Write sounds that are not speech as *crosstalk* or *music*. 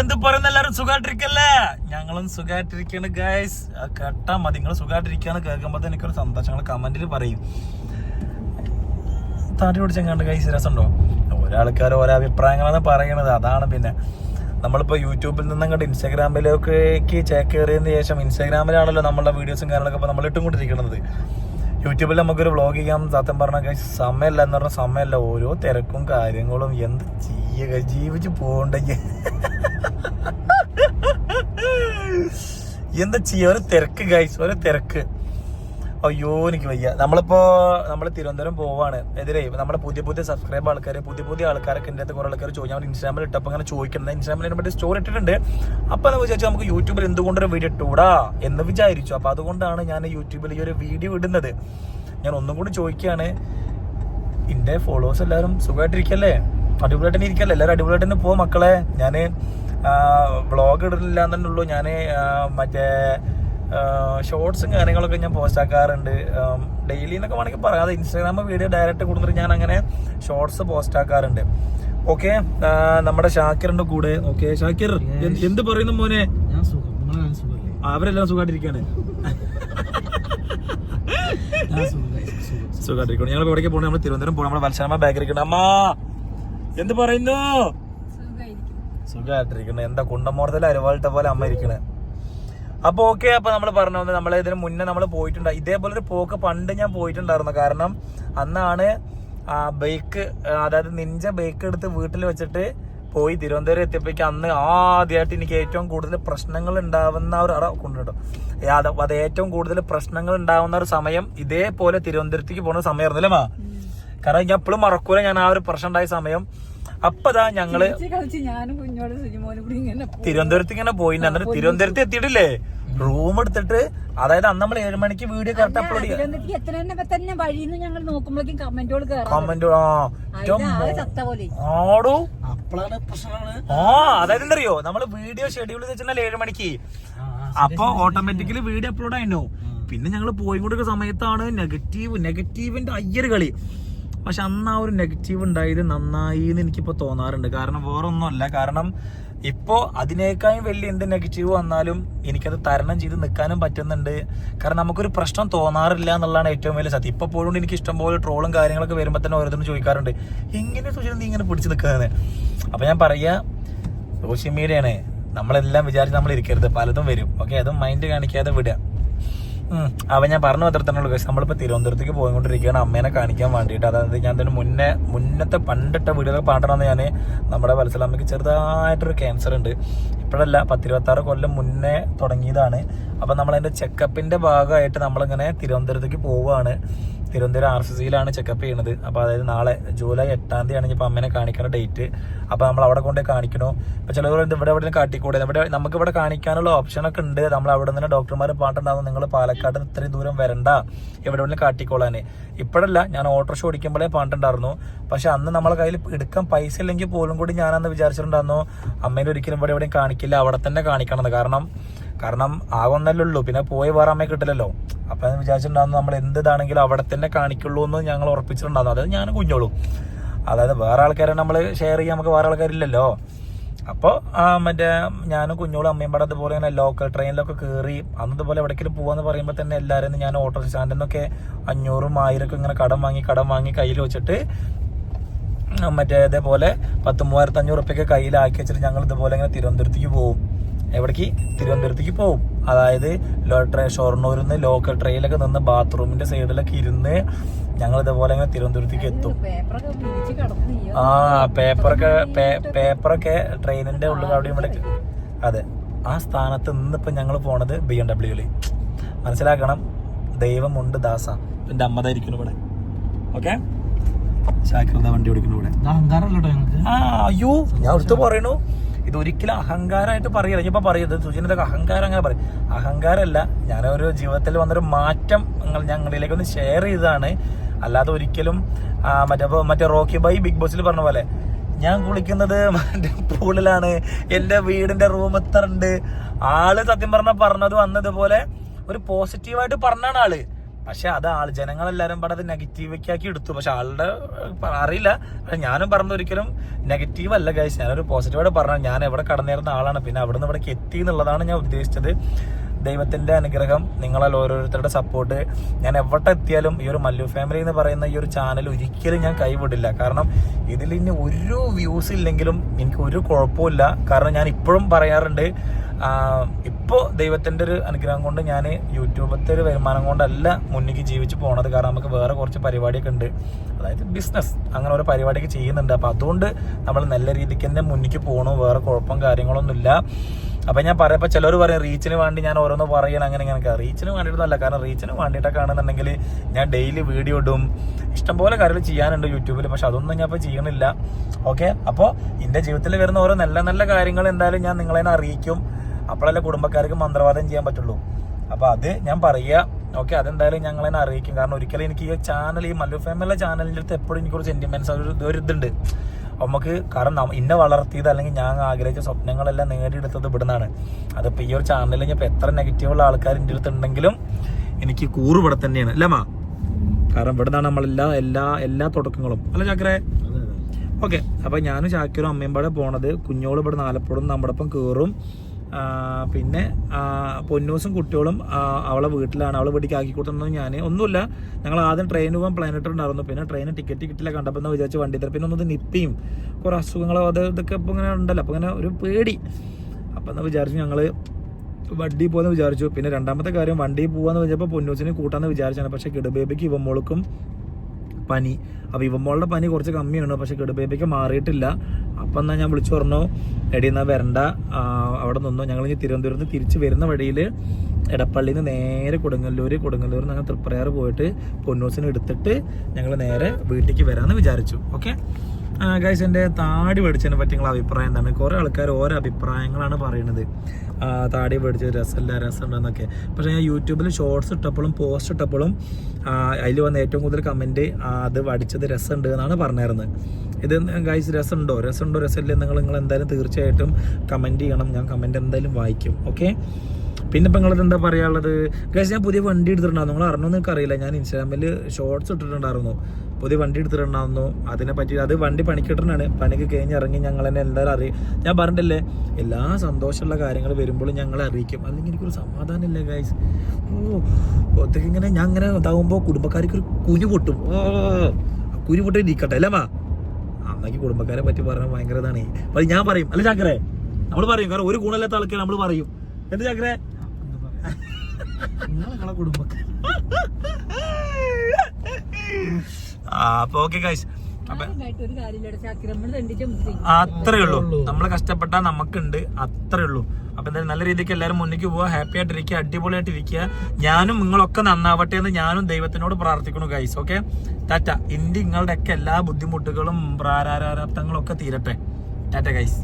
എന്ത് പറയുന്ന എല്ലാരും സുഖമായിട്ടിരിക്കല്ലേ ഞങ്ങളും സുഖമായിട്ടിരിക്കാണ് ഗൈസ് കേട്ടാ മതി. നിങ്ങൾ സുഖമായിട്ടിരിക്കാന്ന് കേൾക്കുമ്പോൾ എനിക്കൊരു സന്തോഷം. നിങ്ങൾ കമന്റിൽ പറയും. താടി പിടിച്ചെങ്ങാണ്ട് ഗൈസ് രസമുണ്ടോ? ഓരോ ആൾക്കാർ ഓരോ അഭിപ്രായങ്ങളാണ് പറയണത്. അതാണ് പിന്നെ. നമ്മളിപ്പോൾ യൂട്യൂബിൽ നിന്ന് അങ്ങോട്ട് ഇൻസ്റ്റാഗ്രാമിലേക്ക് ചേക്ക് കയറിയതിന് ശേഷം ഇൻസ്റ്റാഗ്രാമിലാണല്ലോ നമ്മളുടെ വീഡിയോസും കാര്യങ്ങളൊക്കെ ഇപ്പോൾ നമ്മൾ ഇട്ടുകൊണ്ടിരിക്കുന്നത് യൂട്യൂബിൽ നമുക്കൊരു വ്ളോഗ് ചെയ്യാൻ സത്യം പറഞ്ഞാൽ സമയമല്ല എന്ന് പറഞ്ഞാൽ സമയമല്ല. ഓരോ തിരക്കും കാര്യങ്ങളും എന്ത് ചെയ്യുക ജീവിച്ച് പോകണ്ടെങ്കിൽ എന്താ ചെയ്യുക ഒരു തിരക്ക് ഗൈസ് ഒരു തിരക്ക്. അയ്യോ എനിക്ക് വയ്യ. നമ്മളിപ്പോ നമ്മൾ തിരുവനന്തപുരം പോവാണ്. എതിരെ നമ്മുടെ പുതിയ പുതിയ സബ്സ്ക്രൈബ് ആൾക്കാർ പുതിയ പുതിയ ആൾക്കാരൊക്കെ എന്റെ അടുത്ത് കുറെ ആൾക്കാർ ചോദിച്ചു. ഞാൻ ഇൻസ്റ്റാഗ്രാമിൽ ഇട്ടപ്പോൾ അങ്ങനെ ചോദിക്കുന്നത് ഇൻസ്റ്റാഗ്രാമിൽ പറ്റി സ്റ്റോറി ഇട്ടിട്ടുണ്ട്. അപ്പൊ നമ്മൾ വിചാരിച്ചു നമുക്ക് യൂട്യൂബിൽ എന്തുകൊണ്ടൊരു വീഡിയോ ഇട്ടൂടാ എന്ന് വിചാരിച്ചു. അപ്പൊ അതുകൊണ്ടാണ് ഞാൻ യൂട്യൂബിൽ ഈ ഒരു വീഡിയോ ഇടുന്നത്. ഞാൻ ഒന്നും കൂടി ചോദിക്കുകയാണ് എന്റെ ഫോളോവേഴ്സ് എല്ലാവരും സുഖമായിട്ടിരിക്കല്ലേ അടിപൊളിയായിട്ട് ഇരിക്കല്ലേ? എല്ലാവരും അടിപൊളിയായിട്ട് തന്നെ പോകും മക്കളെ. ഞാൻ വ്ളോഗ് ഇടുന്നില്ല എന്നുള്ളൂ ഞാൻ മറ്റേ ഷോർട്സും കാര്യങ്ങളൊക്കെ ഞാൻ പോസ്റ്റ് ആക്കാറുണ്ട്. ഡെയിലി എന്നൊക്കെ വേണമെങ്കിൽ പറയാം. അത് ഇൻസ്റ്റാഗ്രാം വീഡിയോ ഡയറക്റ്റ് കൊടുത്തിട്ട് ഞാൻ അങ്ങനെ ഷോർട്സ് പോസ്റ്റ് ആക്കാറുണ്ട്. ഓക്കെ നമ്മുടെ ഷാക്കിറിന്റെ കൂടെ. ഓക്കെ ഷാക്കിർ എന്ത് പറയുന്നു മോനെ? അവരെല്ലാം സുഖമായിട്ടിരിക്കാണ് സുഖമായിട്ടിരിക്കണം ഞങ്ങൾ എവിടേക്ക് പോകണം നമ്മൾ തിരുവനന്തപുരം പോകണം നമ്മുടെ വത്സരമ്മ അമ്മാ അമ്മ എന്ത് പറയുന്നു? സുഖമായിട്ടിരിക്കണം എന്താ കുണ്ടമോർത്തല അരുവാളിട്ട പോലെ അമ്മ ഇരിക്കണേ. അപ്പൊ ഓക്കെ അപ്പൊ നമ്മൾ പറഞ്ഞു വന്നത് നമ്മൾ ഇതിന് മുന്നേ നമ്മൾ പോയിട്ടുണ്ട് ഇതേപോലെ ഒരു പോക്ക് പണ്ട് ഞാൻ പോയിട്ടുണ്ടായിരുന്നു. കാരണം അന്നാണ് ആ ബൈക്ക് അതായത് നിഞ്ച ബൈക്ക് എടുത്ത് വീട്ടിൽ വെച്ചിട്ട് പോയി തിരുവനന്തപുരം എത്തിയപ്പോഴേക്ക് അന്ന് ആദ്യമായിട്ട് എനിക്ക് ഏറ്റവും കൂടുതൽ പ്രശ്നങ്ങൾ ഉണ്ടാവുന്ന ഒരു അറ കൊണ്ടുണ്ടോ അത് ഏറ്റവും കൂടുതൽ പ്രശ്നങ്ങൾ ഉണ്ടാവുന്ന ഒരു സമയം ഇതേപോലെ തിരുവനന്തപുരത്തേക്ക് പോകുന്ന സമയം അല്ലേ മാ കാരണം ഞാൻ എപ്പോഴും മറക്കൂല ഞാൻ ആ ഒരു പ്രശ്നം ഉണ്ടായ സമയം. അപ്പതാ ഞങ്ങൾ. തിരുവനന്തപുരത്ത് ഇങ്ങനെ പോയി. എന്നിട്ട് തിരുവനന്തപുരത്ത് എത്തിയിട്ടില്ലേ? റൂം എടുത്തിട്ട് അതായത് അന്ന് നമ്മൾ ഏഴ് മണിക്ക് വീഡിയോ കറക്റ്റ് അപ്ലോഡ് ആടോ? ആ അതായത് എന്തറിയോ? നമ്മൾ വീഡിയോ ഷെഡ്യൂൾ വെച്ചാൽ ഏഴ് മണിക്ക്. അപ്പൊ ഓട്ടോമാറ്റിക്കലി വീഡിയോ അപ്ലോഡ് ആയിരുന്നു പിന്നെ ഞങ്ങൾ പോയി കൊടുക്കുന്ന സമയത്താണ് നെഗറ്റീവ് നെഗറ്റീവിന്റെ അയ്യർ കളി. പക്ഷെ അന്ന് ആ ഒരു നെഗറ്റീവ് ഉണ്ടായത് നന്നായി എന്ന് എനിക്കിപ്പോ തോന്നാറുണ്ട്. കാരണം വേറെ ഒന്നുമല്ല കാരണം ഇപ്പോ അതിനേക്കാളും വലിയ എന്ത് നെഗറ്റീവ് വന്നാലും എനിക്കത് തരണം ചെയ്ത് നിൽക്കാനും പറ്റുന്നുണ്ട്. കാരണം നമുക്കൊരു പ്രശ്നം തോന്നാറില്ല എന്നുള്ളതാണ് ഏറ്റവും വലിയ സത്യം. ഇപ്പൊ പോലും എനിക്ക് ഇഷ്ടംപോലെ ട്രോളും കാര്യങ്ങളൊക്കെ വരുമ്പോൾ തന്നെ ഓരോരുത്തരും ചോദിക്കാറുണ്ട്. എങ്ങനെ സുചിത നീ ഇങ്ങനെ പിടിച്ചു നിൽക്കുന്നത് അപ്പൊ ഞാൻ പറയാ സോഷ്യൽ മീഡിയയാണ് നമ്മളെല്ലാം വിചാരിച്ച് നമ്മൾ ഇരിക്കരുത്. പലതും വരും. ഓക്കെ അതും മൈൻഡ് കാണിക്കാതെ വിടുക. അവ ഞാൻ പറഞ്ഞു അത്ര തന്നെ ഉള്ളൂ നമ്മളിപ്പോ തിരുവനന്തപുരത്തേക്ക് പോയിക്കൊണ്ടിരിക്കുകയാണ്. അമ്മേനെ കാണിക്കാൻ വേണ്ടിയിട്ട്. അതായത് ഞാൻ തന്നെ മുന്നേ മുന്നത്തെ പണ്ടിട്ട വീടുകൾ പാട്ടണമെന്ന് ഞാൻ നമ്മുടെ വത്സലാമ്മയ്ക്ക് ചെറുതായിട്ടൊരു ക്യാൻസർ ഉണ്ട്. ഇപ്പോഴല്ല പത്തിരുപത്താറ് കൊല്ലം മുന്നേ തുടങ്ങിയതാണ്. അപ്പൊ നമ്മൾ അതിന്റെ ചെക്കപ്പിന്റെ ഭാഗമായിട്ട് നമ്മളിങ്ങനെ തിരുവനന്തപുരത്തേക്ക് പോവുകയാണ്. തിരുവനന്തപുരം ആർ സി സിയിലാണ് ചെക്കപ്പ് ചെയ്യുന്നത്. അപ്പോൾ അതായത് നാളെ ജൂലൈ എട്ടാം തീയതിയാണ് ഇപ്പോൾ അമ്മേനെ കാണിക്കുന്ന ഡേറ്റ് അപ്പോൾ നമ്മൾ അവിടെ കൊണ്ടേ കാണിക്കണോ. ഇപ്പോൾ ചിലവർ ഇവിടെ എവിടെ കാട്ടിക്കൂടെ? ഇവിടെ നമുക്ക് ഇവിടെ കാണിക്കാനുള്ള ഓപ്ഷനൊക്കെ ഉണ്ട്. നമ്മൾ അവിടെ നിന്ന് ഡോക്ടർമാർ പാട്ടുണ്ടാവും നിങ്ങൾ പാലക്കാട് ഇത്രയും ദൂരം വരണ്ട. എവിടെ എവിടെ കാട്ടിക്കോളാൻ ഇപ്പോഴല്ല ഞാൻ ഓട്ടോറിക്ഷ ഓടിക്കുമ്പോഴേ പാട്ടുണ്ടായിരുന്നു പക്ഷെ അന്ന് നമ്മളെ കയ്യിൽ എടുക്കാൻ പൈസ ഇല്ലെങ്കിൽ പോലും കൂടി ഞാനന്ന് വിചാരിച്ചിട്ടുണ്ടായിരുന്നു അമ്മേനെ ഒരിക്കലും ഇവിടെ എവിടെയും കാണിക്കില്ല. അവിടെ തന്നെ കാണിക്കണമെന്ന്. കാരണം കാരണം ആകൊന്നല്ലേ ഉള്ളൂ പിന്നെ പോയി വേറെ അമ്മയെ കിട്ടില്ലല്ലോ. അപ്പൊ ഞാൻ വിചാരിച്ചിട്ടുണ്ടായിരുന്നു നമ്മൾ എന്ത് ഇതാണെങ്കിലും അവിടെ തന്നെ കാണിക്കുള്ളൂ എന്ന് ഞങ്ങൾ ഉറപ്പിച്ചിട്ടുണ്ടായിരുന്നു. അതായത് ഞാൻ കുഞ്ഞോളൂ. അതായത് വേറെ ആൾക്കാരെ നമ്മൾ ഷെയർ ചെയ്യാൻ നമുക്ക് വേറെ ആൾക്കാരില്ലല്ലോ. അപ്പോൾ മറ്റേ ഞാനും കുഞ്ഞോളും അമ്മയും പാടെ അതുപോലെ തന്നെ ലോക്കൽ ട്രെയിനിലൊക്കെ കയറി അന്നതുപോലെ എവിടേക്കെങ്കിലും പോവാന്ന് പറയുമ്പോൾ തന്നെ എല്ലാവരും ഞാൻ ഓട്ടോ സ്റ്റാൻഡിൽ നിന്നൊക്കെ അഞ്ഞൂറും ആയിരം ഒക്കെ ഇങ്ങനെ കടം വാങ്ങി കടം വാങ്ങി കയ്യിൽ വെച്ചിട്ട് മറ്റേ ഇതേപോലെ പത്ത് മൂവായിരത്തി അഞ്ഞൂറ് ഉറുപ്പ്യൊക്കെ കയ്യിലാക്കി വെച്ചിട്ട് ഞങ്ങൾ ഇതുപോലെ ഇങ്ങനെ തിരുവനന്തപുരത്തേക്ക് പോകും എവിടേക്ക്? തിരുവനന്തപുരത്തേക്ക് പോകും അതായത് ലോ ട്രെയിൻ ഷൊർണൂരിൽ നിന്ന് ലോക്കൽ ട്രെയിനിലൊക്കെ നിന്ന് ബാത്റൂമിന്റെ സൈഡിലൊക്കെ ഇരുന്ന് ഞങ്ങൾ ഇതേപോലെ ഇങ്ങനെ തിരുവനന്തപുരത്തേക്ക് എത്തും? ആ പേപ്പറൊക്കെ പേപ്പറൊക്കെ ട്രെയിനിന്റെ ഉള്ളിൽ അവിടെ ഇവിടെ അതെ. ആ സ്ഥാനത്ത് ഇന്നിപ്പോ ഞങ്ങൾ പോണത് ബി എം ഡബ്ല്യൂൽ മനസ്സിലാക്കണം? ദൈവമുണ്ട് ദാസ. എന്റെ അമ്മ ധരിക്കുന്നു ഇവിടെ. ഓക്കെ? ശാക്രത വണ്ടി ഓടിക്കുന്നു ഇവിടെ. അയ്യോ ഞാൻ അടുത്ത് പറയണു. ഇത് ഒരിക്കലും അഹങ്കാരമായിട്ട് പറയല്ല ഇപ്പൊ പറയുന്നത് സുജിനൊക്കെ അഹങ്കാരം അങ്ങനെ പറയും. അഹങ്കാരമല്ല. ഞാനൊരു ജീവിതത്തിൽ വന്നൊരു മാറ്റം നിങ്ങൾ ഞങ്ങളിലേക്ക് ഒന്ന് ഷെയർ ചെയ്തതാണ്. അല്ലാതെ ഒരിക്കലും മറ്റേ മറ്റേ റോക്കി ബൈ ബിഗ് ബോസിൽ പറഞ്ഞ പോലെ ഞാൻ കുളിക്കുന്നത് *laughs* മറ്റേ പൂളിലാണ്. എന്റെ വീടിന്റെ റൂം എത്ര ഉണ്ട്. ആൾ സത്യം പറഞ്ഞ പറഞ്ഞത് വന്നതുപോലെ ഒരു പോസിറ്റീവായിട്ട് പറഞ്ഞാണ് ആൾ. പക്ഷെ അത് ആൾ ജനങ്ങളെല്ലാരും പാടെ അത് നെഗറ്റീവൊക്കെ എടുത്തു. പക്ഷെ ആളുടെ അറിയില്ല. ഞാനും പറഞ്ഞത് ഒരിക്കലും നെഗറ്റീവ് അല്ല ഗൈസ് ഞാനൊരു പോസിറ്റീവായിട്ട് പറഞ്ഞു ഞാൻ എവിടെ കടന്നേരുന്ന ആളാണ്. പിന്നെ അവിടെ നിന്ന് ഇവിടേക്ക് എത്തി എന്നുള്ളതാണ് ഞാൻ ഉദ്ദേശിച്ചത്. ദൈവത്തിന്റെ അനുഗ്രഹം നിങ്ങളാൽ ഓരോരുത്തരുടെ സപ്പോർട്ട് ഞാൻ എവിടെ എത്തിയാലും ഈ ഒരു മല്ലു ഫാമിലി എന്ന് പറയുന്ന ഈ ഒരു ചാനൽ ഒരിക്കലും ഞാൻ കൈവിടില്ല. കാരണം ഇതിൽ ഇനി ഒരു വ്യൂസ് ഇല്ലെങ്കിലും എനിക്ക് ഒരു കുഴപ്പമില്ല കാരണം ഞാൻ ഇപ്പോഴും പറയാറുണ്ട് ഇപ്പോൾ ദൈവത്തിന്റെ ഒരു അനുഗ്രഹം കൊണ്ട് ഞാൻ യൂട്യൂബത്തെ ഒരു വരുമാനം കൊണ്ടല്ല മുന്നിലേക്ക് ജീവിച്ച് പോണത്. കാരണം നമുക്ക് വേറെ കുറച്ച് പരിപാടിയൊക്കെ ഉണ്ട്. അതായത് ബിസിനസ് അങ്ങനെ ഓരോ പരിപാടിയൊക്കെ ചെയ്യുന്നുണ്ട്. അപ്പോൾ അതുകൊണ്ട് നമ്മൾ നല്ല രീതിക്ക് തന്നെ മുന്നിലേക്ക് പോകണു വേറെ കുഴപ്പം കാര്യങ്ങളൊന്നുമില്ല. അപ്പോൾ ഞാൻ പറയപ്പോൾ ചിലർ പറയും റീച്ചിന് വേണ്ടി ഞാൻ ഓരോന്ന് പറയണം. അങ്ങനെ ഇങ്ങനെ റീച്ചിന് വേണ്ടിയിട്ടല്ല കാരണം റീച്ചിന് വേണ്ടിയിട്ടൊക്കെ ആണെന്നുണ്ടെങ്കിൽ ഞാൻ ഡെയിലി വീഡിയോ ഇടും. ഇഷ്ടംപോലെ കാര്യങ്ങൾ ചെയ്യാനുണ്ട് യൂട്യൂബിൽ പക്ഷെ അതൊന്നും ഞാൻ ഇപ്പോൾ ചെയ്യണില്ല. ഓക്കെ? അപ്പോൾ എന്റെ ജീവിതത്തിൽ വരുന്ന ഓരോ നല്ല നല്ല കാര്യങ്ങൾ എന്തായാലും ഞാൻ നിങ്ങളെ അറിയിക്കും. അപ്പോഴല്ലേ കുടുംബക്കാർക്ക് മന്ത്രവാദം ചെയ്യാൻ പറ്റുള്ളൂ. അപ്പൊ അത് ഞാൻ പറയാ. ഓക്കെ അതെന്തായാലും ഞങ്ങൾ തന്നെ അറിയിക്കും. കാരണം ഒരിക്കലും എനിക്ക് ഈ ചാനൽ ഈ മല്ലു ഫാമിലിയുടെ ചാനലിന്റെ അടുത്ത് എപ്പോഴും എനിക്ക് കുറച്ച് സെന്റിമെന്റ്സ് ഒരു ഒരു ഇതുണ്ട്. നമുക്ക് കാരണം ഇന്നെ വളർത്തിയത് അല്ലെങ്കിൽ ഞാൻ ആഗ്രഹിച്ച സ്വപ്നങ്ങളെല്ലാം നേടിയെടുത്തത് ഇവിടുന്നാണ്. അതിപ്പോ ഈ ഒരു ചാനലിൽ ഞാൻ ഇപ്പൊ എത്ര നെഗറ്റീവുള്ള ആൾക്കാർ എന്റെ അടുത്ത് ഉണ്ടെങ്കിലും എനിക്ക് കൂറ് ഇവിടെ തന്നെയാണ്. അല്ലേ മാ? കാരണം ഇവിടുന്നാണ് നമ്മളെല്ലാ എല്ലാ എല്ലാ തുടക്കങ്ങളും. അല്ല ചാക്കരെ ഓക്കെ അപ്പൊ ഞാനും ചാക്കരും അമ്മയും പാടെ പോണത് കുഞ്ഞോൾ ഇവിടെ നാലപ്പോഴും നമ്മുടെ ഒപ്പം കയറും പിന്നെ പൊന്നൂസും കുട്ടികളും അവളെ വീട്ടിലാണ്. അവളെ വീട്ടിലേക്ക് ആക്കി ഞാൻ ഒന്നുമില്ല. ഞങ്ങൾ ആദ്യം ട്രെയിൻ പോകാൻ പ്ലാൻ ഉണ്ടായിരുന്നു പിന്നെ ട്രെയിൻ ടിക്കറ്റ് കിട്ടില്ല കണ്ടപ്പോൾ എന്ന് വിചാരിച്ച് വണ്ടി തരാം. പിന്നെ ഒന്നത് നിപ്പിയും കുറേ അസുഖങ്ങളോ അത് ഇതൊക്കെ ഇപ്പോൾ ഇങ്ങനെ ഉണ്ടല്ലോ. അപ്പോൾ ഇങ്ങനെ ഒരു പേടി. അപ്പം എന്ന് വിചാരിച്ചു ഞങ്ങൾ വണ്ടി പോകുന്ന വിചാരിച്ചു. പിന്നെ രണ്ടാമത്തെ കാര്യം വണ്ടി പോകാന്ന് വെച്ചപ്പോൾ പൊന്നൂസിനെ കൂട്ടാന്ന് വിചാരിച്ചാണ് പക്ഷേ കിടുബേബിക്ക് ഇവമോൾക്കും പനി. അപ്പോൾ ഇവമോളുടെ പനി കുറച്ച് കമ്മിയാണ് പക്ഷെ കിടുബേബിക്ക് മാറിയിട്ടില്ല. അപ്പം എന്നാൽ ഞാൻ വിളിച്ചു പറഞ്ഞു എടി എന്നാ വരണ്ട. അവിടെ നിന്നു. ഞങ്ങൾ ഇനി തിരുവനന്തപുരത്ത് തിരിച്ച് വരുന്ന വഴിയിൽ എടപ്പള്ളിയിൽ നിന്ന് നേരെ കൊടുങ്ങല്ലൂർ കൊടുങ്ങല്ലൂർ ഞങ്ങൾ തൃപ്രയാർ പോയിട്ട് പൊന്നൂസിനെ എടുത്തിട്ട് ഞങ്ങൾ നേരെ വീട്ടിലേക്ക് വരാമെന്ന് വിചാരിച്ചു. ഓക്കെ ഗൈസ് എന്റെ താടി പഠിച്ചതിനെ പറ്റിയുള്ള അഭിപ്രായം എന്താണ്? കുറേ ആൾക്കാർ ഓരോ അഭിപ്രായങ്ങളാണ് പറയുന്നത്. താടി പഠിച്ച രസമില്ല രസമുണ്ടെന്നൊക്കെ പക്ഷേ ഞാൻ യൂട്യൂബിൽ ഷോർട്സ് ഇട്ടപ്പോഴും പോസ്റ്റ് ഇട്ടപ്പോഴും അതിൽ വന്ന ഏറ്റവും കൂടുതൽ കമന്റ് അത് പഠിച്ചത് രസമുണ്ട് എന്നാണ് പറഞ്ഞിരുന്നത്. ഇത് ഗൈസ് രസമുണ്ടോ? രസമുണ്ടോ? രസമില്ല? നിങ്ങൾ നിങ്ങൾ എന്തായാലും തീർച്ചയായിട്ടും കമന്റ് ചെയ്യണം. ഞാൻ കമന്റ് എന്തായാലും വായിക്കും. ഓക്കെ പിന്നെ ഇപ്പം നിങ്ങളത് എന്താ പറയാനുള്ളത്? ഗൈസ് ഞാൻ പുതിയ വണ്ടി എടുത്തിട്ടുണ്ടായിരുന്നു. നിങ്ങൾ അറിഞ്ഞോ നിങ്ങൾക്ക് അറിയില്ല. ഞാൻ ഇൻസ്റ്റാഗ്രാമിൽ ഷോർട്സ് ഇട്ടിട്ടുണ്ടായിരുന്നു. പുതിയ വണ്ടി എടുത്തിട്ടുണ്ടായിരുന്നു. അതിനെ പറ്റി അത് വണ്ടി പണിക്കിട്ടാണ് പണിക്ക് കഴിഞ്ഞ് ഇറങ്ങി ഞങ്ങൾ തന്നെ എന്തായാലും അറിയും ഞാൻ പറഞ്ഞിട്ടില്ലേ? എല്ലാ സന്തോഷമുള്ള കാര്യങ്ങൾ വരുമ്പോഴും ഞങ്ങൾ അറിയിക്കും. അല്ലെങ്കിൽ എനിക്കൊരു സമാധാനം ഇല്ല ഗൈസ് ഓ ഒത്തക്ക് ഇങ്ങനെ ഞാൻ ഇങ്ങനെ ഇതാവുമ്പോൾ കുടുംബക്കാർക്ക് ഒരു കുഞ്ഞു പൊട്ടും. ഓ കുഞ്ഞു പൊട്ടി ഇരിക്കട്ടെ അല്ലേ മാ അന്നേക്ക് കുടുംബക്കാരെ പറ്റി പറഞ്ഞാൽ ഭയങ്കര ഇതാണ്. ഞാൻ പറയും. അല്ല ചാക്കറെ നമ്മൾ പറയും. കാരണം ഒരു ഗുണമില്ലാത്ത ആൾക്കാർ നമ്മൾ പറയും. എന്ത് നിങ്ങൾ നിങ്ങളെ കുടുംബക്കാർ അപ്പൊ ഓക്കെ ഗൈസ് അത്രേ ഉള്ളൂ. നമ്മൾ കഷ്ടപ്പെട്ടാൽ നമുക്കുണ്ട്. അത്രേ ഉള്ളൂ. അപ്പൊ എന്തായാലും നല്ല രീതിക്ക് എല്ലാവരും മുന്നിലേക്ക് പോവുക ഹാപ്പി ആയിട്ടിരിക്കുക. അടിപൊളിയായിട്ട് ഇരിക്കുക. ഞാനും നിങ്ങളൊക്കെ നന്നാവട്ടെ എന്ന് ഞാനും ദൈവത്തിനോട് പ്രാർത്ഥിക്കുന്നു ഗൈസ് ഓക്കെ ടാറ്റ ഇന്ത്യ നിങ്ങളുടെ ഒക്കെ എല്ലാ ബുദ്ധിമുട്ടുകളും പ്രാരാരാർത്ഥങ്ങളും ഒക്കെ തീരട്ടെ. ടാറ്റ ഗൈസ്